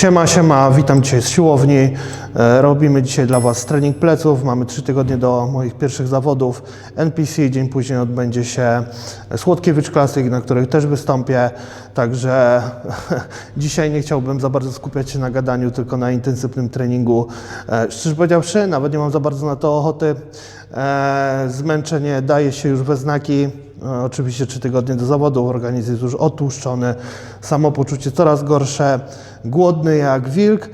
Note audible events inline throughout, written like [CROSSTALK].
Siema, siema, witam Cię z siłowni. E, Robimy dzisiaj dla Was trening pleców. Mamy trzy tygodnie do moich pierwszych zawodów. NPC, dzień później odbędzie się Słodkiewicz Classic, na których też wystąpię. Także [LAUGHS] dzisiaj nie chciałbym za bardzo skupiać się na gadaniu, tylko na intensywnym treningu. E, Szczerze powiedziawszy, nawet nie mam za bardzo na to ochoty. E, Zmęczenie daje się już we znaki. E, Oczywiście trzy tygodnie do zawodu, organizm jest już otłuszczony, samopoczucie coraz gorsze, głodny jak wilk,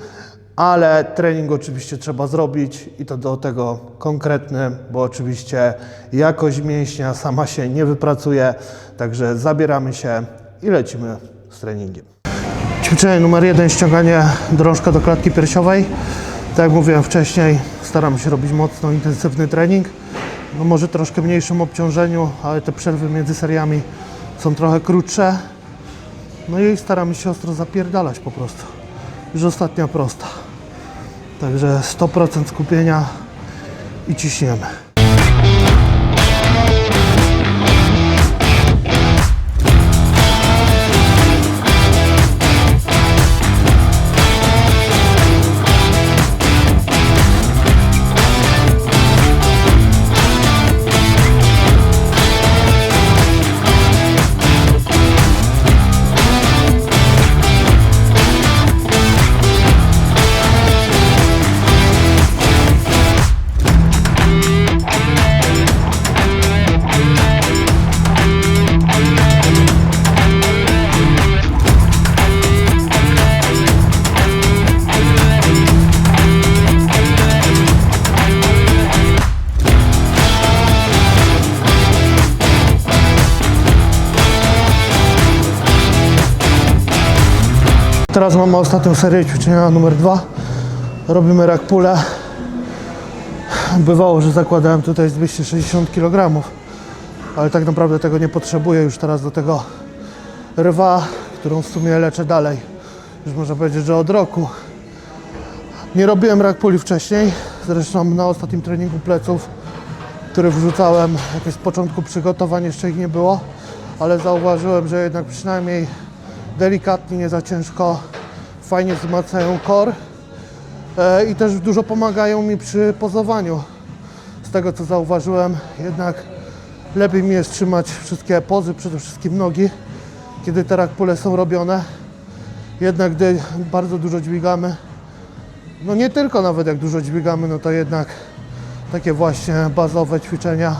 ale trening oczywiście trzeba zrobić i to do tego konkretny, bo oczywiście jakość mięśnia sama się nie wypracuje, także zabieramy się i lecimy z treningiem. Ćwiczenie numer jeden, ściąganie drążka do klatki piersiowej. Tak jak mówiłem wcześniej, staram się robić mocno intensywny trening. No może troszkę mniejszym obciążeniu, ale te przerwy między seriami są trochę krótsze. No i staramy się ostro zapierdalać po prostu. Już ostatnia prosta. Także 100% skupienia i ciśniemy. Teraz mamy ostatnią serię ćwiczenia numer dwa. Robimy rack pulę. Bywało, że zakładałem tutaj z 260 kg, ale tak naprawdę tego nie potrzebuję już teraz do tego rwa, którą w sumie leczę dalej. Już można powiedzieć, że od roku. Nie robiłem rack puli wcześniej, zresztą na ostatnim treningu pleców, który wrzucałem jakieś z początku przygotowań, jeszcze ich nie było, ale zauważyłem, że jednak przynajmniej delikatnie, nie za ciężko, fajnie wzmacniają core e, i też dużo pomagają mi przy pozowaniu. Z tego co zauważyłem, jednak lepiej mi jest trzymać wszystkie pozy, przede wszystkim nogi, kiedy te rakpule są robione. Jednak gdy bardzo dużo dźwigamy, no nie tylko nawet jak dużo dźwigamy, no to jednak takie właśnie bazowe ćwiczenia,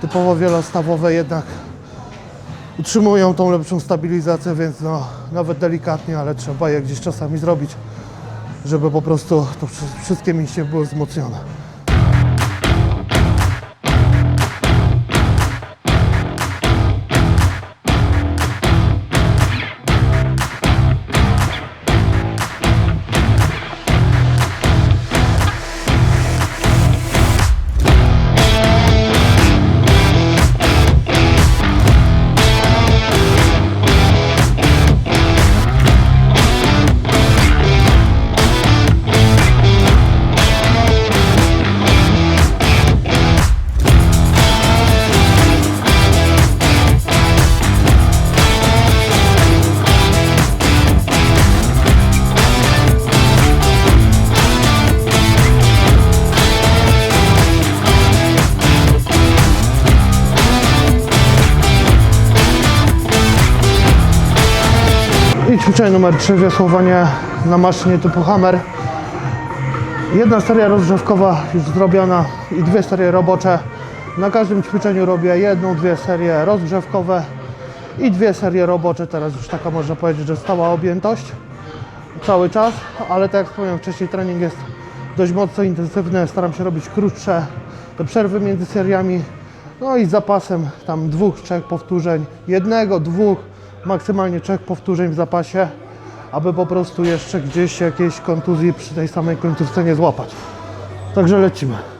typowo wielostawowe jednak utrzymują tą lepszą stabilizację, więc no, nawet delikatnie, ale trzeba je gdzieś czasami zrobić, żeby po prostu to wszy- wszystkie mięśnie były wzmocnione. Ćwiczenie numer 3, wiosłowanie na maszynie typu Hammer. Jedna seria rozgrzewkowa już zrobiona i dwie serie robocze. Na każdym ćwiczeniu robię jedną, dwie serie rozgrzewkowe i dwie serie robocze. Teraz już taka można powiedzieć, że stała objętość cały czas, ale tak jak wspomniałem wcześniej, trening jest dość mocno intensywny. Staram się robić krótsze te przerwy między seriami. No i z zapasem tam dwóch, trzech powtórzeń, jednego, dwóch, maksymalnie trzech powtórzeń w zapasie, aby po prostu jeszcze gdzieś jakiejś kontuzji przy tej samej końcówce nie złapać. Także lecimy.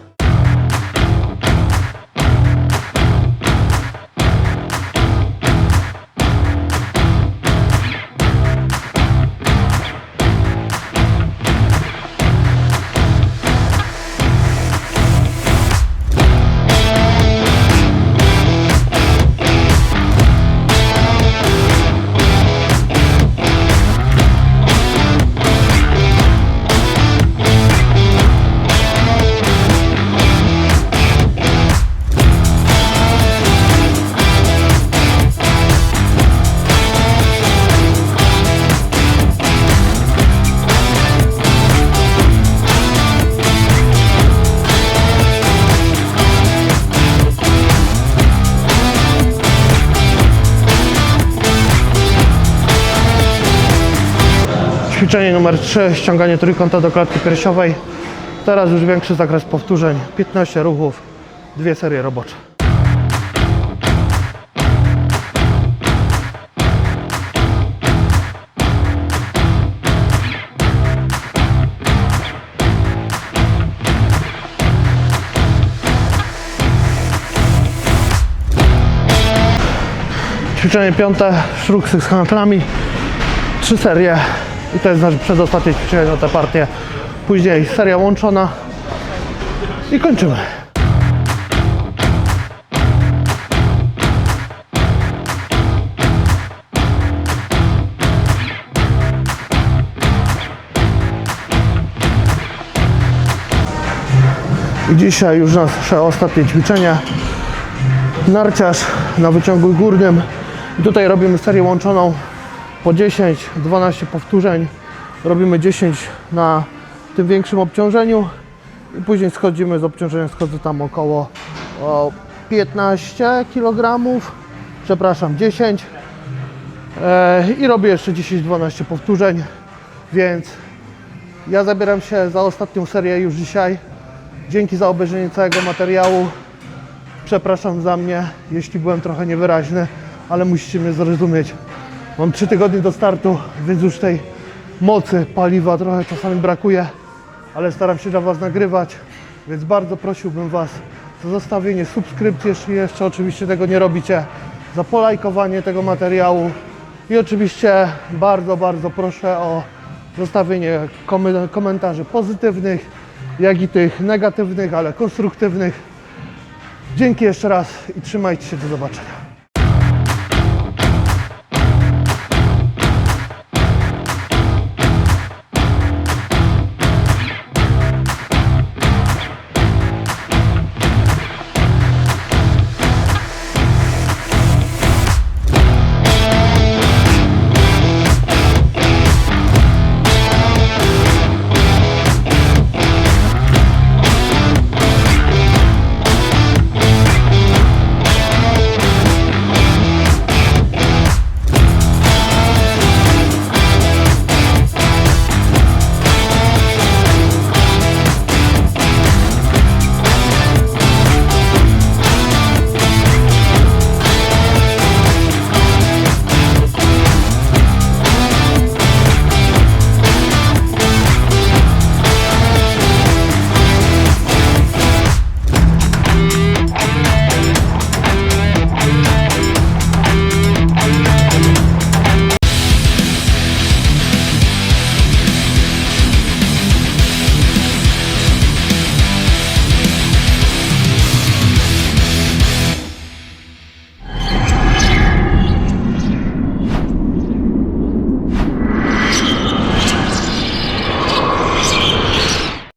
Ćwiczenie numer 3, ściąganie trójkąta do klatki piersiowej. Teraz już większy zakres powtórzeń, 15 ruchów, dwie serie robocze. Ćwiczenie piąte, szruksy z handlami. Trzy serie i to jest nasze przedostatnie ćwiczenie na tę partię. Później seria łączona i kończymy. I dzisiaj już nasze ostatnie ćwiczenie. Narciarz na wyciągu górnym. I tutaj robimy serię łączoną po 10-12 powtórzeń. Robimy 10 na tym większym obciążeniu i później schodzimy z obciążenia, schodzę tam około o 15 kg, przepraszam 10 e, i robię jeszcze 10-12 powtórzeń, więc ja zabieram się za ostatnią serię już dzisiaj. Dzięki za obejrzenie całego materiału. Przepraszam za mnie, jeśli byłem trochę niewyraźny, ale musicie mnie zrozumieć. Mam 3 tygodnie do startu, więc już tej mocy, paliwa trochę czasami brakuje, ale staram się dla Was nagrywać, więc bardzo prosiłbym Was za zostawienie subskrypcji, jeśli jeszcze oczywiście tego nie robicie, za polajkowanie tego materiału i oczywiście bardzo, bardzo proszę o zostawienie komentarzy pozytywnych, jak i tych negatywnych, ale konstruktywnych. Dzięki jeszcze raz i trzymajcie się, do zobaczenia.